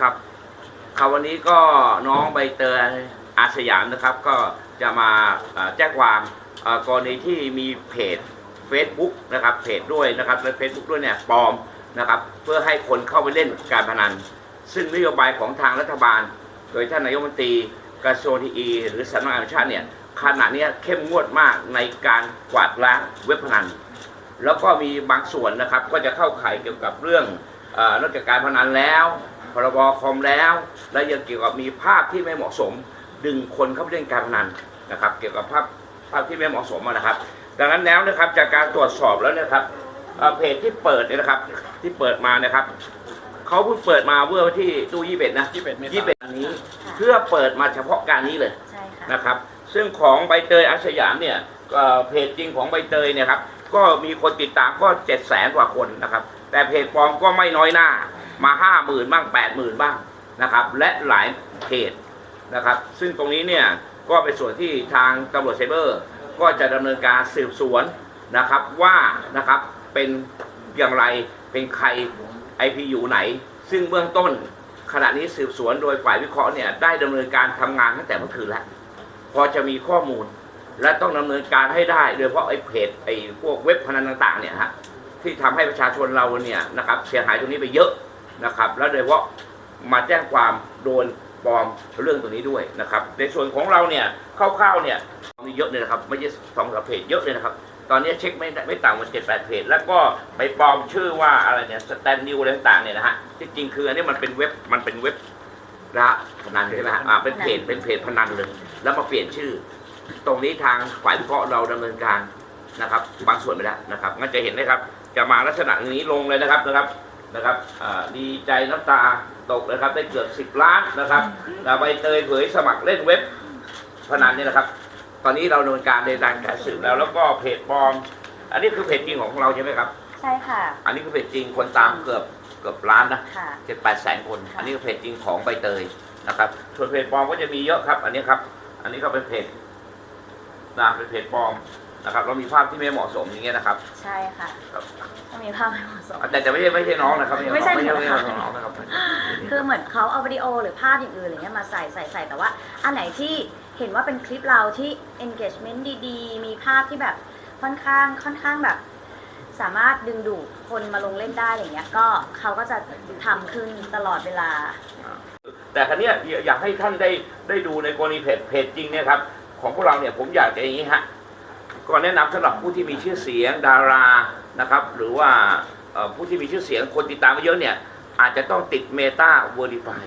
ครับครับวันนี้ก็น้องใบเตยอาสยามนะครับ ก็จะมาแจ้งความกรณีที่มีเพจ Facebook นะครับเพจด้วยนะครับและ Facebook ด้วยเนี่ยปลอมนะครับ เพื่อให้คนเข้าไปเล่นการพนัน ซึ่งนโยบายของทางรัฐบาล โดยท่านนายกรัฐมนตรีกระทรวงทีอีหรือสำนักงานตำรวจแห่งชาติเนี่ยขณะนี้เข้มงวดมากในการกวาดล้างเว็บพนัน แล้วก็มีบางส่วนนะครับก็จะเข้าข่ายเกี่ยวกับเรื่องอนอกจากการพนันแล้ว พรบคอมแล้ว และยังเกี่ยวกับมีภาพที่ไม่เหมาะสม ดึงคนเข้าไปเล่นการพนันนะครับ เกี่ยวกับภาพภาพที่ไม่เหมาะสมอะนะครับ ดังนั้นแล้วนะครับจากการตรวจสอบแล้วนะครับเอ่อเพจที่เปิดเนี่ยนะครับที่เปิดมานะครับเขาเพิ่งเปิดมาเมื่อวันที่ตู้ยี่เป็ดนะ21เมษายนยี่เป็ดอันนี้ เพื่อเปิดมาเฉพาะการนี้เลยใช่ค่ะนะครับ ซึ่งของใบเตยอาสยามเนี่ยเอ่อเพจจริงของใบเตยเนี่ยครับก็มีคนติดตามก็เจ็ดแสนกว่าคนนะครับ แต่เพจปลอมก็ไม่น้อยหน้า มาห้าหมื่นบ้างแปดหมื่นบ้างนะครับ และหลายเพจนะครับ ซึ่งตรงนี้เนี่ยก็เป็นส่วนที่ทางตำรวจไซเบอร์ ก็จะดำเนินการสืบสวนนะครับว่านะครับเป็นอย่างไรเป็นใคร IP อยู่ไหน ซึ่งเบื้องต้นขณะนี้สืบสวนโดยฝ่ายวิเคราะห์เนี่ยได้ดำเนินการทำงานตั้งแต่เมื่อคืนแล้วพอจะมีข้อมูลและต้องดำเนินการให้ได้ โดยเฉพาะไอ้เพจไอ้พวกเว็บพนันต่างๆเนี่ยฮะที่ทำให้ประชาชนเราเนี่ยนะครับเสียหายตรงนี้ไปเยอะ นะครับ แล้วโดยเฉพาะมาแจ้งความโดนปลอมเรื่องตรงนี้ด้วยนะครับ ในส่วนของเราเนี่ยคร่าวๆเนี่ยมีเยอะเลยนะครับ ไม่ใช่สองสามเพจเยอะเลยนะครับ ตอนนี้เช็คไม่ได้ไม่ต่ำกว่าเจ็ดแปดเพจแล้วก็ไปปลอมชื่อว่าอะไรเนี่ยสแตนดิวอะไรต่างๆเนี่ยนะฮะที่จริงคืออันนี้มันเป็นเว็บมันเป็นเว็บละพนันใช่ไหมฮะอ่าเป็นเพจเป็นเพจพนันเลยแล้วมาเปลี่ยนชื่อ ตรงนี้ทางฝ่ายวิเคราะห์เราดำเนินการนะครับบางส่วนไปแล้วนะครับงั้นจะเห็นนะครับ จะมาลักษณะนี้ลงเลยนะครับนะครับ นะครับอ่าดีใจน้ำตาตกนะครับได้เกือบสิบล้านนะครับแล้วใบเตยเผยสมัครเล่นเว็บพนันเนี่ยนะครับ ตอนนี้เราดำเนินการในการการสืบแล้ว แล้วก็เพจปลอม อันนี้คือเพจจริงของเราใช่ไหมครับ ใช่ค่ะ อันนี้คือเพจจริงคนตามเกือบเกือบล้านนะค่ะเจ็ดแปดแสนคนค่ะอันนี้ก็เพจจริงของใบเตยนะครับ ส่วนเพจปลอมก็จะมีเยอะครับ อันนี้ครับ อันนี้ก็เป็นเพจนะเป็นเพจปลอม นะครับแล้วมีภาพที่ไม่เหมาะสมอย่างเงี้ยนะครับใช่ค่ะครับต้องมีภาพให้เหมาะสม แต่จะไม่ใช่ไม่ใช่น้องนะครับไม่ใช่ไม่ใช่หนูไม่ค่ะใช่น้องนะครับคือเหมือนเขาเอาวิดีโอหรือภาพอย่างอื่นอะไรเงี้ยมาใส่ใส่ใส่แต่ว่า อันไหนที่เห็นว่าเป็นคลิปเราที่ engagement ดีๆ มีภาพที่แบบค่อนข้างค่อนข้างแบบ สามารถดึงดูดคนมาลงเล่นได้อะไรเงี้ย ก็เขาก็จะทำขึ้นตลอดเวลา แต่ครั้นี้ยอยากให้ท่านได้ได้ดูในกรณีเพจเพจจริงเนี่ยครับของพวกเราเนี่ยผมอยากจะอย่างนี้ฮะ ก็แนะนำสำหรับผู้ที่มีชื่อเสียงดารานะครับ หรือว่าเอ่อผู้ที่มีชื่อเสียงคนติดตามมาเยอะเนี่ยอาจจะต้องติด Meta Verify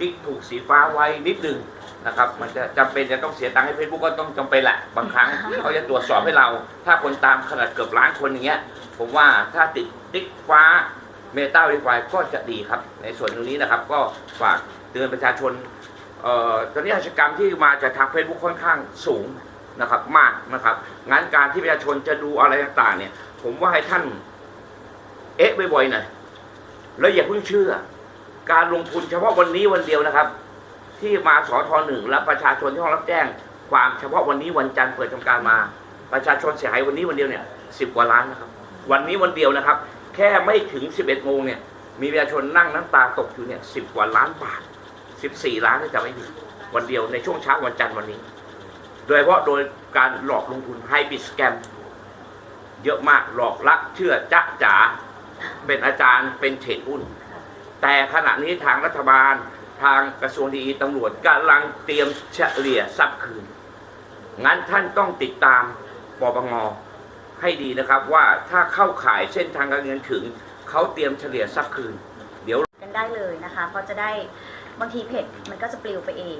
ติ๊กถูกสีฟ้าไว้นิดนึงนะครับ มันจะจำเป็นจะต้องเสียตังค์ให้ Facebook ก็ต้องจำเป็นแหละบางครั้งเขาจะตรวจสอบให้เรา ถ้าคนตามขนาดเกือบล้านคนอย่างเงี้ย ผมว่าถ้าติดติ๊กฟ้า Meta Verify ก็จะดีครับ ในส่วนตรงนี้นะครับก็ฝากเตือนประชาชนเอ่อตอนนี้อาชญากรรมที่มาจากทาง Facebook ค่อนข้างสูง นะครับมากนะครับงั้นการที่ประชาชนจะดูอะไรต่างๆ เนี่ย ผมว่าให้ท่าน เอ๊ะบ่อยๆหน่อยแล้วอย่าเพิ่งเชื่อ การลงทุนเฉพาะวันนี้วันเดียวนะครับ ที่มาสอทอหนึ่งและประชาชนที่ห้องรับแจ้ง ความเฉพาะวันนี้วันจันทร์เปิดทำการมา ประชาชนเสียหายวันนี้วันเดียวเนี่ยสิบกว่าล้านนะครับ วันนี้วันเดียวนะครับ แค่ไม่ถึง11โมงเนี่ย มีประชาชนนั่งน้ำตาตกอยู่เนี่ยสิบกว่าล้านบาท14ล้านถ้าจะไม่ผิดวันเดียวในช่วงเช้าวันจันทร์วันนี้ โดยเฉพาะโดยการหลอกลงทุนไฮบิสแกมเยอะมากหลอกลักเชื่อจ๊ะจ๋าเป็นอาจารย์เป็นเทรดหุ้น แต่ขณะนี้ทางรัฐบาลทางกระทรวงดีตำรวจกำลังเตรียมเฉลี่ยทรัพย์คืน งั้นท่านต้องติดตามปปงให้ดีนะครับว่าถ้าเข้าข่ายเส้นทางการเงินถึงเขาเตรียมเฉลี่ยทรัพย์คืน เดี๋ยวกันได้เลยนะคะเพราะจะได้บางทีเพจมันก็จะปลิวไปเอง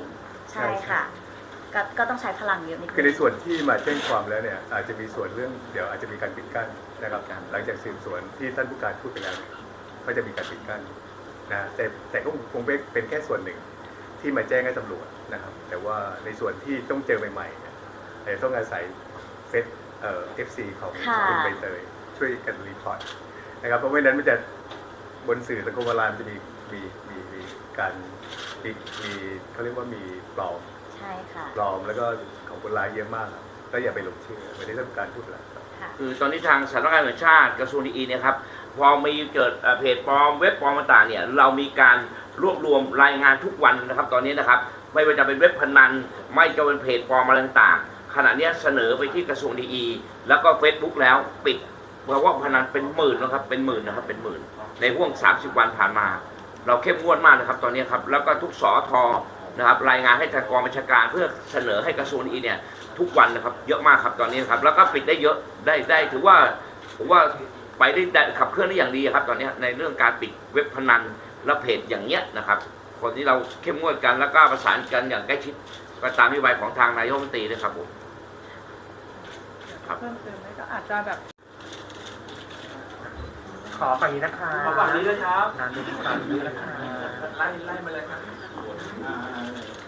ใช่ค่ะ ก็ก็ต้องใช้พลังเยอะนิดคือในนึงส่วนที่มาแจ้งความแล้วเนี่ยอาจจะมีส่วนเรื่องเดี๋ยวอาจจะมีการปิดกั้นนะครับครับหลังจากสืบสวนที่ท่านผู้การพูดไปแล้วเนี่ยก็จะมีการปิดกั้นนะแต่แต่ก็คงเป็นแค่ส่วนหนึ่งที่มาแจ้งให้ตำรวจนะครับ แต่ว่าในส่วนที่ต้องเจอใหม่ๆเนี่ยอาจจะต้องอาศัยเฟซเอ่อฟซีของค่ะ คุณใบเตยช่วยกันรีพอร์ตนะครับเพราะไม่นั้นมันจะบนสื่อสังคมออนไลน์มันจะมีมีมีมีการมีมีเขาเรียกว่ามีปลอม ใช่ค่ะ ปลอมแล้วก็ของคนร้ายเยอะมากครับก็อย่าไปหลงเชื่อเหมือนที่ท่านผู้การพูดแล้วครับค่ะคือตอนนี้ทางสำนักงานตำรวจแห่งชาติกระทรวงดีเนี่ยครับ พอมีเกิดเอ่อเพจปลอมเว็บปลอมต่างๆเนี่ยเรามีการรวบรวมรายงานทุกวันนะครับ ตอนนี้นะครับ ไม่ว่าจะเป็นเว็บพนัน ไม่จะเป็นเพจปลอมอะไรต่างๆขณะนี้เสนอไปที่กระทรวงดีอีแล้วก็ Facebook แล้วปิดเพราะว่าพนันเป็นหมื่นนะครับเป็นหมื่นนะครับเป็นหมื่น ในห่วง 30 วันผ่านมา เราเข้มงวดมากนะครับตอนนี้ครับแล้วก็ทุกสอทอ นะครับรายงานให้ทางกองบัญชาการเพื่อเสนอให้กระทรวงดีเนี่ยทุกวันนะครับเยอะมากครับตอนนี้ครับแล้วก็ปิดได้เยอะได้ได้ถือว่าผมว่าไปได้ได้ขับเคลื่อนได้อย่างดีครับตอนนี้ในเรื่องการปิดเว็บพนันและเพจอย่างเงี้ยนะครับคนที่เราเข้มงวดกันแล้วก็ประสานกันอย่างใกล้ชิดก็ตามนโยบายของทางนายกรัฐมนตรีด้วยครับผมครับเพิ่มเติมไหมก็อาจจะแบบ ขอฝั่งนี้นะคะขอฝั่งนี้ด้วยครับงานนี้ฝั่งนี้นะคะ ไล่ไล่มาเลยครับ